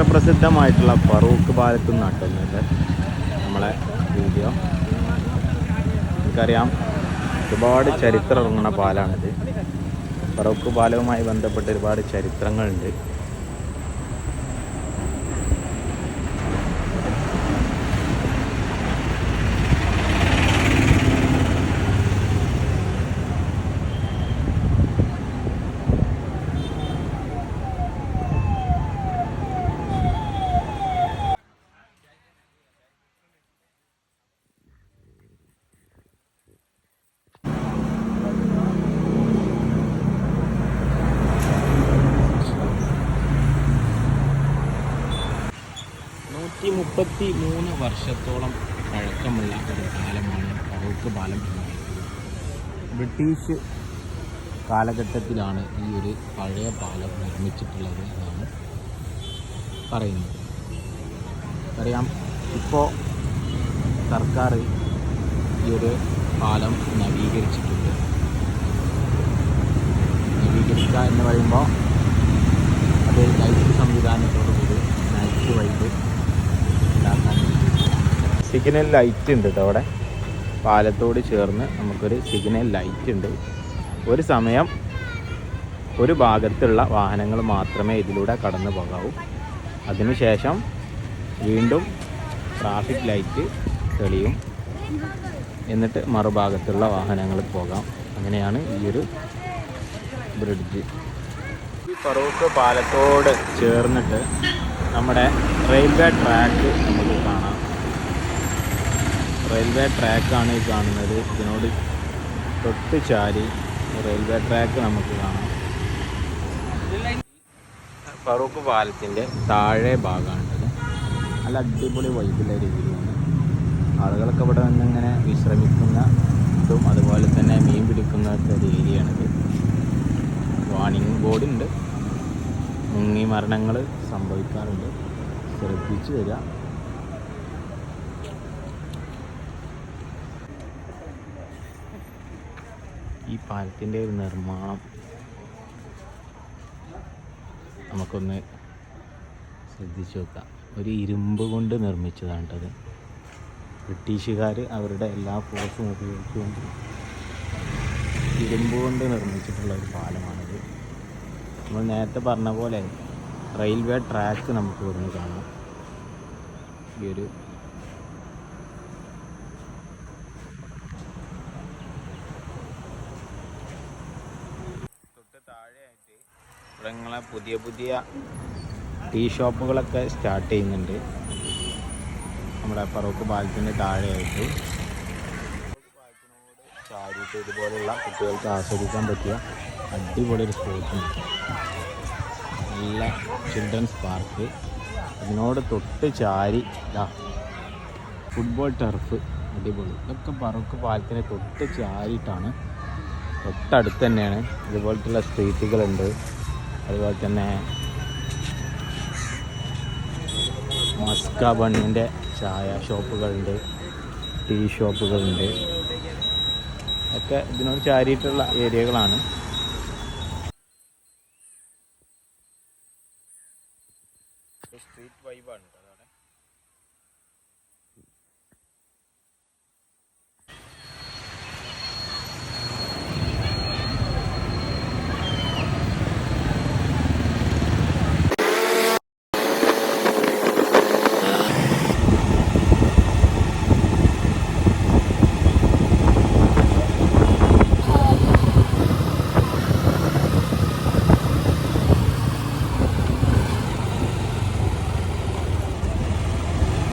ചരിത്ര പ്രസിദ്ധമായിട്ടുള്ള ഫറൂഖ് പാലത്തു നട്ടുന്നത് നമ്മളെ വീഡിയോ. നമുക്കറിയാം ഒരുപാട് ചരിത്രം ഇറങ്ങുന്ന പാലാണിത് ഫറൂഖ് പാലവുമായി ബന്ധപ്പെട്ട് ഒരുപാട് ചരിത്രങ്ങളുണ്ട് നൂറ്റി മുപ്പത്തി മൂന്ന് വർഷത്തോളം പഴക്കമുള്ള ഒരു കാലമാണ് ഫറൂഖ് പാലം എന്ന് പറയുന്നത്. ബ്രിട്ടീഷ് കാലഘട്ടത്തിലാണ് ഈ ഒരു പഴയ പാലം നിർമ്മിച്ചിട്ടുള്ളത് എന്നാണ് പറയുന്നത്. അറിയാം ഇപ്പോൾ സർക്കാർ ഈ ഒരു പാലം നവീകരിച്ചിട്ടുണ്ട്. നവീകരിക്കുക എന്ന് പറയുമ്പോൾ അത് ലൈറ്റ് സംവിധാനത്തോടുകൂടി നൈറ്റ് ഉണ്ടാക്കാൻ സിഗ്നൽ ലൈറ്റ് ഉണ്ട് കേട്ടോ അവിടെ. പാലത്തോട് ചേർന്ന് നമുക്കൊരു സിഗ്നൽ ലൈറ്റ് ഉണ്ട്. ഒരു സമയം ഒരു ഭാഗത്തുള്ള വാഹനങ്ങൾ മാത്രമേ ഇതിലൂടെ കടന്നു പോകാവൂ. അതിനുശേഷം വീണ്ടും ട്രാഫിക് ലൈറ്റ് തെളിയും. എന്നിട്ട് മറുഭാഗത്തുള്ള വാഹനങ്ങൾ പോകാം. അങ്ങനെയാണ് ഈ ഒരു ബ്രിഡ്ജ് ഈ ഫറൂഖ് പാലത്തോട് ചേർന്നിട്ട് നമ്മുടെ റെയിൽവേ ട്രാക്ക് നമുക്ക് റെയിൽവേ ട്രാക്കാണ് ഈ കാണുന്നത്. ഇതിനോട് തൊട്ട് ചാരി റെയിൽവേ ട്രാക്ക് നമുക്ക് കാണാം. ഫറൂഖ് പാലത്തിന്റെ താഴെ ഭാഗമാണിത്. നല്ല അടിപൊളി വൈബിലെ രീതിയിലാണ് ആളുകളൊക്കെ ഇവിടെ വന്ന് ഇങ്ങനെ വിശ്രമിക്കുന്ന ഇതും അതുപോലെ തന്നെ മീൻ പിടിക്കുന്ന ഒരു ഏരിയയാണിത് വാണിംഗ് ബോർഡ് ഉണ്ട്. മുങ്ങി മരണങ്ങൾ സംഭവിക്കാറുണ്ട്. ശ്രദ്ധിച്ചു വരിക. ഈ പാലത്തിന്റെ ഒരു നിർമ്മാണം. നമുക്കൊന്ന് ശ്രദ്ധിച്ചു നോക്കാം. ഒരു ഇരുമ്പ് കൊണ്ട് നിർമ്മിച്ചതാണ് അത് ബ്രിട്ടീഷുകാർ അവരുടെ എല്ലാ ഫോഴ്സും ഉപയോഗിച്ചുകൊണ്ട് ഇരുമ്പ് കൊണ്ട് നിർമ്മിച്ചിട്ടുള്ള ഒരു പാലമാണിത്. നമ്മൾ നേരത്തെ പറഞ്ഞ പോലെ റെയിൽവേ ട്രാക്ക് നമുക്ക് ഇവിടുന്ന് കാണാം. ഈ ഒരു തൊട്ട് താഴെയായിട്ട് നിങ്ങളെ പുതിയ പുതിയ ടീ ഷോപ്പുകളൊക്കെ സ്റ്റാർട്ട് ചെയ്യുന്നുണ്ട്. നമ്മുടെ പറവക്ക് പാലത്തിന്റെ താഴെയായിട്ട്. ചാരിയിട്ട് ഇതുപോലുള്ള കുട്ടികൾക്ക് ആസ്വദിക്കാൻ പറ്റിയ അടിപൊളി ഒരു സ്പോട്ടുണ്ട് നല്ല ചിൽഡ്രൻസ് പാർക്ക്. ഇതിനോട് തൊട്ട് ചാരി ഇതാ ഫുട്ബോൾ ടർഫ് അടിപൊളി. ഇതൊക്കെ പറവക്ക് പാലത്തിനെ തൊട്ട് ചാരിയിട്ടാണ്. തൊട്ടടുത്ത് തന്നെയാണ്. ഇതുപോലത്തുള്ള സ്ട്രീറ്റുകളുണ്ട്. അതുപോലെ തന്നെ മസ്ക ബണ്ണിന്റെ ചായ ഷോപ്പുകളുണ്ട് ടീ ഷോപ്പുകളുണ്ട്. ഒക്കെ ഇതിനോട് ചാരിയിട്ടുള്ള ഏരിയകളാണ്. സ്ട്രീറ്റ് വൈബാണ് അവിടെ